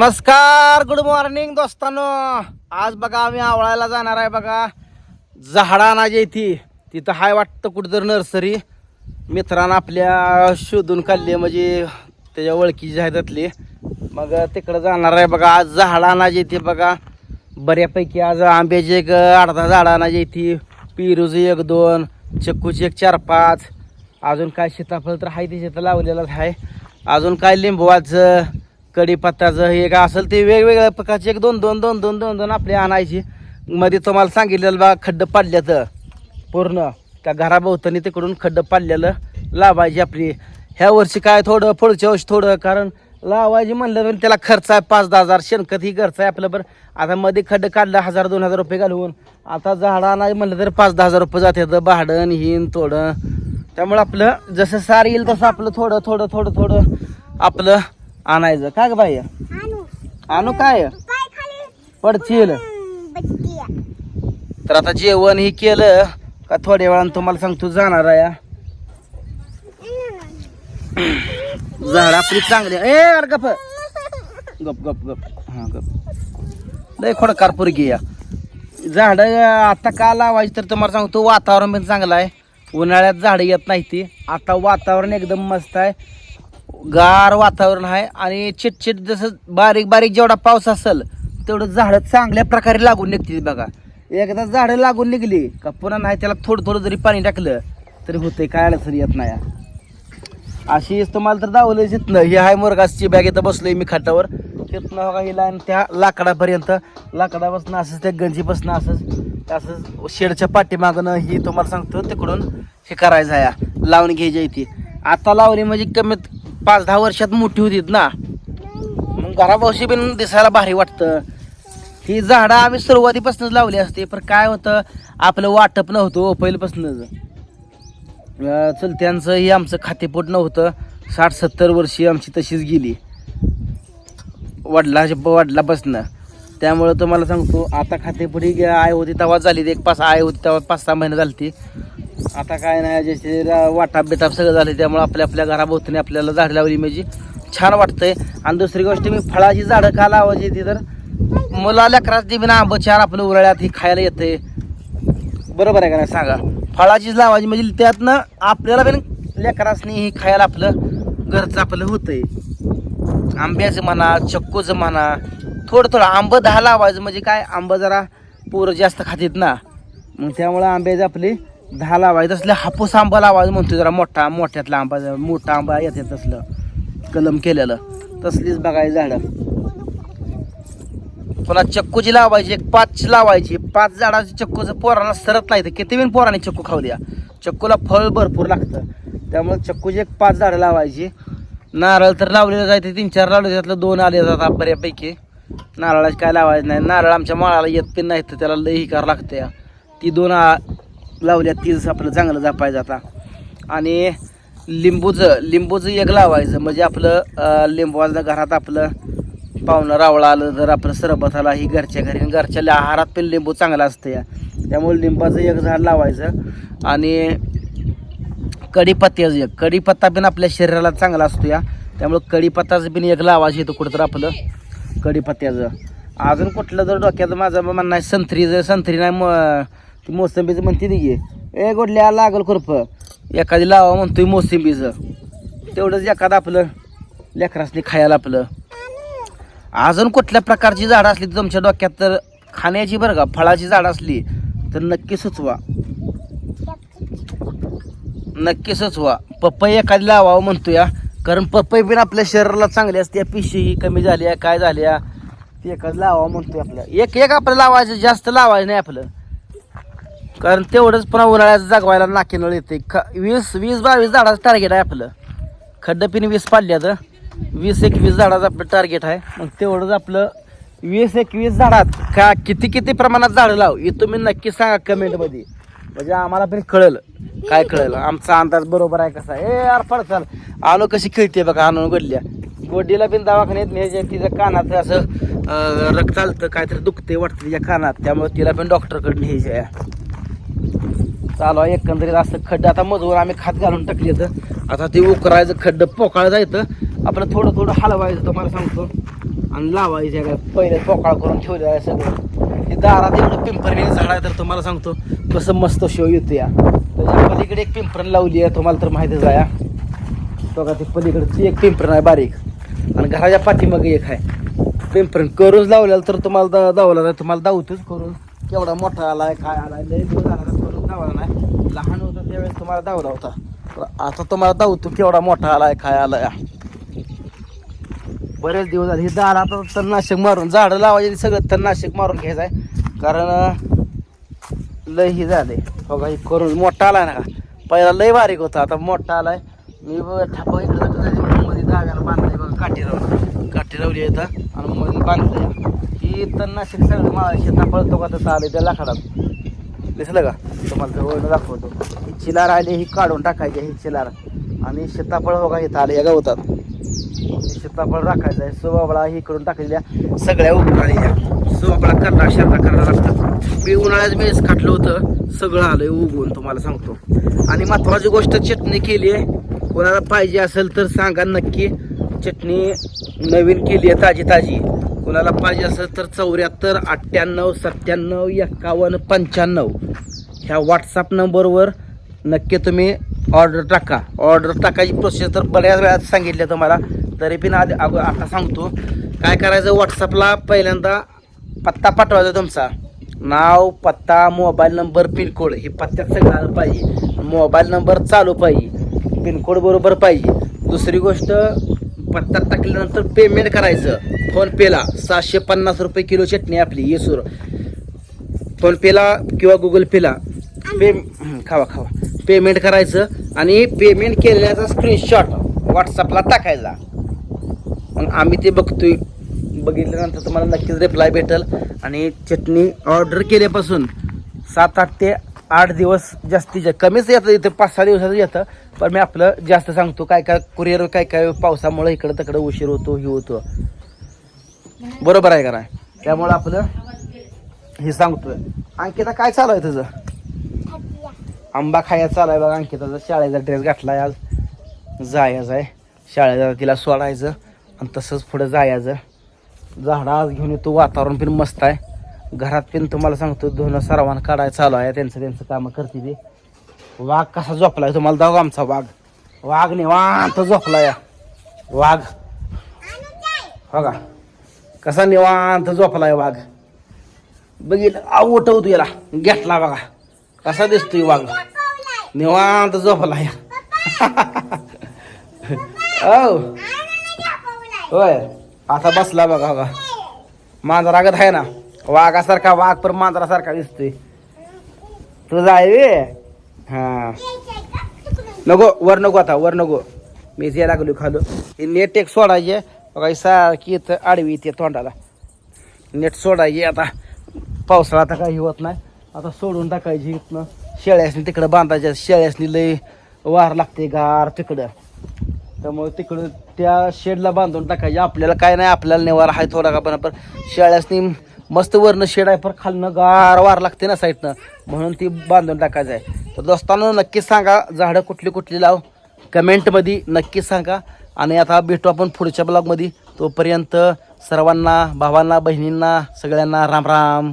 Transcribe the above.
नमस्कार good morning दोस्तांनो. आज बघा आम्ही आवळायला जाणार आहे बघा. झाडाना जे ती तिथं हाय वाटतं कुठं नर्सरी मित्रांना आपल्या शोधून काढली म्हणजे त्याच्या ओळखीची आहे त्यातली. मग तिकडं जाणार आहे बघा. आज झाडा जे ती बघा. बऱ्यापैकी आज आंब्याचे एक अर्धा झाडा जे ती पेरूचे एक दोन चक्कूचे एक चार पाच. अजून काय सीताफळ तर आहे ते तर लावलेलंच आहे. अजून काय लिंबवाचं कढीपत्ताचं हे काय असेल ते वेगवेगळ्या प्रकारचे एक दोन दोन दोन दोन दोन दोन आपले आणायचे. मध्ये तुम्हाला सांगितलेलं बा खड्ड पाडल्याचं. पूर्ण. त्या घराभोवतानी तिकडून खड्ड पाडलेलं लावायची आपली. ह्या वर्षी काय थोडं पुढच्या वर्षी थोडं कारण लावायची म्हणलं पण त्याला खर्च आहे पाच दहा हजार. शेणखत ही खर्च आहे आपलं बरं. आता मध्ये खड्ड काढलं हजार दोन हजार रुपये घालवून. आता झाडा नाही म्हणलं तर पाच दहा हजार रुपये जातात. भाडण हिन थोडं त्यामुळं आपलं जसं सार येईल तसं आपलं थोडं थोडं थोडं थोडं आपलं आणायचं. का ग बाई? आणू. काय? पडशील. बचकी तर आता जेवण हे केलं का थोड्या वेळानं तुम्हाला सांगतो जाणार आहे. झाड आपली चांगली ए अरे गप गप गप गप हा गप लय खोडकार पोरगी या झाड आता का लावायची तर तुम्हाला सांगतो वातावरण पण चांगलं आहे. उन्हाळ्यात झाडं येत नाही ती. आता वातावरण एकदम मस्त आहे. गार वातावरण आहे आणि चिटचिट जसं बारीक बारीक जेवढा पाऊस असेल तेवढं झाडं चांगल्या प्रकारे लागून निघतील बघा. एकदा झाडं लागून निघली का पुन्हा नाही त्याला थोडं थोडं जरी पाणी टाकलं तरी होतंय काय अडचण येत नाही. अशी तुम्हाला तर दावलं जिथनं हे आहे मुरगासची बॅग इथं बसलोय मी खाटावर. तिथनं बघा ही लाईन त्या लाकडापर्यंत. लाकडापासून असंच त्या गंजीपासून असंच असंच शेडच्या पाठीमागनं ही तुम्हाला सांगतो तिकडून हे करायचं आहे. लावून घ्यायची ती. आता लावली म्हणजे कमीत पाच दहा वर्षात मोठी होतीत ना. मग घरापावशी पण दिसायला भारी वाटतं. ही झाडं आम्ही सुरुवातीपासूनच लावली असते पण काय होतं आपलं वाटप नव्हतं हो पहिल्यापासूनच अं, ही आमचं खातेपोट नव्हतं. साठ सत्तर वर्षी आमची तशीच गेली. वडिलाच्या बसणं त्यामुळं तुम्हाला सांगतो आता खातेपुढी गे- आई होती तेव्हा झाली एक पाच आई होती तेव्हा पाच सहा महिने झाली ती आता काय नाही जसे वाटाप बिटाप सगळं झालं त्यामुळे आपल्या आपल्या घराभोवतीने आपल्याला झाड लावली म्हणजे छान वाटतंय. आणि दुसरी गोष्ट मी फळाची झाडं का लावायची ती तर मुला दे बिना आंब चार आपलं उराळ्यात ही खायला येते बरोबर आहे का नाही? सांगा. फळाचीच लावायची म्हणजे त्यातनं आपल्याला पण लेकरासनी ही खायला आपलं घरचं आपलं होतंय. आंब्याचं म्हणा चक्कूचं म्हणा थोडं थोडं आंब दहा लावायचं म्हणजे काय? आंब जरा पोरं जास्त खातात ना. मग त्यामुळं आंब्याचं आपली दहा लावायचं तसलं हापूस आंबा लावायचं म्हणतो जरा मोठा मोठ्यातला आंबा मोठा आंबा येते तसलं. कलम केलेलं. तसलीच बघायची झाडं. पुन्हा चक्कूची लावायची एक पाच लावायची. पाच झाडाची चक्कूचं पोरांना सरत नाही तर किती वेळ पोरांनी चक्कू खाऊ द्या? चक्कूला फळ भरपूर लागतं. त्यामुळे चक्कूची एक पाच झाडं लावायची. नारळ तर लावलेलं जायचं तीन चार लावले त्यातलं दोन आले जातात बऱ्यापैकी. नारळाची काय लावायचं नाही. नारळ आमच्या माळाला येत पण नाही तर त्याला लई करावं लागतं ती दोन आ- लावल्या तीच आपलं चांगलं जपायचं आता आणि लिंबूचं लिंबूचं एक लावायचं म्हणजे आपलं अं, लिंबूचं घरात आपलं पाहुणं रावळं आलं तर आपलं सरबत आला ही घरच्या घरी घरच्या आहारात पण लिंबू चांगला असतं या त्यामुळे लिंबाचं एक झाड लावायचं. आणि कढीपत्त्याचं एक कढीपत्ता पण आपल्या शरीराला चांगला असतो या. त्यामुळं कढीपत्ताचं पण एक लावायचं येतं कुठं तर आपलं कढीपत्त्याचं. अजून कुठलं जर डोक्याचं माझं म्हणणं आहे संत्रीचं संत्री नाही म की मोसंबीचं म्हणते ती घे ए गोडल्या लागल खुरप. एखादी लावा म्हणतोय मोसंबीचं. तेवढंच एखादं आपलं लेकरासनी खायला आपलं. अजून कुठल्या प्रकारची झाडं असली तर तुमच्या डोक्यात तर खाण्याची बरं का फळाची झाडं असली तर नक्की सुचवा. नक्की सुचवा. पपई एखादी लावावं म्हणतो या कारण पपई पण आपल्या शरीराला चांगली असते. पिशी कमी झाली आहे काय झाली आहे, ती एखादी लावावं म्हणतोय आपलं एक एक आपलं लावायचं जास्त लावायचं नाही आपलं. कारण तेवढंच पुन्हा उन्हाळ्यात जागवायला नाकीनळ येते. ख वीस वीस बावीस झाडाचं टार्गेट आहे आपलं. खड्डपिन वीस पाडल्याचं वीस एकवीस झाडाचं आपलं टार्गेट आहे. मग तेवढंच आपलं वीस एकवीस झाडात का किती किती प्रमाणात झाडं लाव हे तुम्ही नक्की सांगा कमेंटमध्ये म्हणजे आम्हाला पण कळलं. काय कळलं? आमचा अंदाज बरोबर आहे कसा? ए यार पडचाल आलो कशी खेळते बघा आणून गोडल्या. गोडीला बिन दवाखान्यात न्यायचे तिच्या कानात असं रक्त चालतं काहीतरी दुखते वाटतं तिच्या कानात. त्यामुळे तिला पण डॉक्टरकडे न्यायचं चालू आहे. एकंदरीत असं खड्डं आता मजूर आम्ही खात घालून टाकली तर आता ते उकरायचं खड्डं पोकाळ जायचं आपलं थोडं थोडं हलवायचं तुम्हाला सांगतो. आणि लावायचं काय? पहिले पोकाळ करून ठेवलेलं आहे सगळं. हे दारात एवढं पिंपरणी झाड आहे तर तुम्हाला सांगतो. कसं मस्त शो येतो या त्याच्या पलीकडे एक पिंपरण लावली आहे तुम्हाला तर माहितीच आहे हा. बघा ती पलीकडची एक पिंपरण आहे बारीक. आणि घराच्या पाठीमागे एक आहे. पिंपरण करूच लावलेलं तर तुम्हाला दा दावला तुम्हाला दावतोच करून केवढा मोठा आलाय काय आलाय लय दिवस आला तर नाही. लहान होतं त्यावेळेस तुम्हाला धावला होता. आता तुम्हाला दावतो केवढा मोठा आलाय काय आलाय. बरेच दिवस झाले. हे दार आता तणनाशक मारून झाडं लावायचे सगळं तणनाशक मारून घ्यायचं आहे कारण लय ही झाले. बघा हे करून मोठा आलाय ना का? पहिला लय बारीक होता आता मोठा आलाय. मी बघ ठापा इकडे जातो मध्ये धाग्याला बांधलाय बघा काठी लावून. काठी लावली येतं आणि मग बांधलंय. ही तणनाशक सगळं मला शेता पळतो का तसं आले त्या लाकडात. दिसलं का? तुम्हाला जवळ दाखवतो. ही चिलार आली ही काढून टाकायची ही चिलार. आणि सीताफळ बघा इथं आले या गवतात. सीताफळ राखायचं आहे. सुबाबळा ही करून टाकलेल्या सगळ्या उन्हाळ्या सोबाबळा करणार शेता करायला लागतात मी उन्हाळ्यात मीच खाटलं होतं. सगळं आलंय उगवून तुम्हाला सांगतो. आणि महत्वाची गोष्ट चटणी केली आहे. कोणाला पाहिजे असेल तर सांगा नक्की. चटणी नवीन केली आहे ताजी ताजी कुणाला पाहिजे असेल तर चौऱ्याहत्तर अठ्ठ्याण्णव सत्त्याण्णव एक्कावन्न पंच्याण्णव. ह्या व्हॉट्सअप नंबरवर नक्की तुम्ही ऑर्डर टाका. ऑर्डर टाकायची प्रोसेस तर बऱ्याच वेळात सांगितलं तुम्हाला. तरी पण आधी अगो आता सांगतो. काय करायचं व्हॉट्सअपला पहिल्यांदा पत्ता पाठवायचा तुमचा. नाव पत्ता मोबाईल नंबर पिनकोड. हे पत्त्यात सगळं आलं पाहिजे. मोबाईल नंबर चालू पाहिजे. पिनकोड बरोबर पाहिजे. दुसरी गोष्ट पत्ता टाकल्यानंतर पेमेंट करायचं. फोनपेला सहाशे पन्नास रुपये किलो चटणी आपली येसूर. फोनपेला किंवा गुगल पेला पे खावा खावा. पेमेंट करायचं आणि पेमेंट केलेल्याचा स्क्रीनशॉट व्हॉट्सअपला टाकायचा. मग आम्ही ते बघतोय. बघितल्यानंतर तुम्हाला नक्कीच रिप्लाय भेटेल. आणि चटणी ऑर्डर केल्यापासून सात आठ ते आठ दिवस जास्तीत कमीच येतं इथं पाच सहा दिवसाचं येतं. पण मी आपलं जास्त सांगतो. काय काय कुरिअर काय काय पावसामुळे इकडं तिकडं उशीर होतो हे होतो. बरोबर आहे का नाही? त्यामुळं आपलं हे सांगतोय. अंकिता काय चालू आहे तुझं? आंबा खायचा चालू आहे बघा अंकिताचा. शाळेचा ड्रेस घातलाय आज. जायचं आहे. शाळेला तिला सोडायचं आणि तसंच पुढं जायचं. झाडं आज घेऊन येतो. वातावरण पण मस्त आहे. घरात पण तुम्हाला सांगतो धुणं सर्वांना काढायचं चालू आहे. त्यांचं त्यांचं कामं करते ते. वाघ कसा झोपलाय तुम्हाला? दाव आमचा वाघ. वाघ निवांत झोपला या वाघ. हो का? कसा निवांत झोपलाय वाघ? बघितलं? आव उठवतो याला. घेतला बघा. कसा दिसतोय वाघ? निवांत झोपला या औ. होय. आता बसला बघा बघा. मांजरागत आहे ना. वाघासारखा वाघ पण मांजरासारखा दिसतोय. तुझा आहे हा. नको वर नको आता वर नको. मी जे लागलो खालो हे नेट एक सोडायचे. बघा सारखी इथं आडवी येते तोंडाला. नेट सोडायची आता पावसाळा आता काही होत नाही. आता सोडून टाकायची इथनं. शेळ्यासनी तिकडं बांधायच्या शेळ्यासनी लय वार लागते गार तिकडं. त्यामुळे तिकडं त्या शेडला बांधून टाकायचे. आपल्याला काय नाही आपल्याला नेवार आहे थोडा का पण शेळ्यासनी मस्त वरनं शेड आहे पण खालनं गार वार लागते ना साईडनं. म्हणून ती बांधून टाकायचं आहे. तर दोस्तांनो नक्कीच सांगा झाडं कुठली कुठली लाव? कमेंटमध्ये नक्की सांगा. आणि आता भेटू आपण पुढच्या ब्लॉगमध्ये. तोपर्यंत सर्वांना भावांना बहिणींना सगळ्यांना राम राम.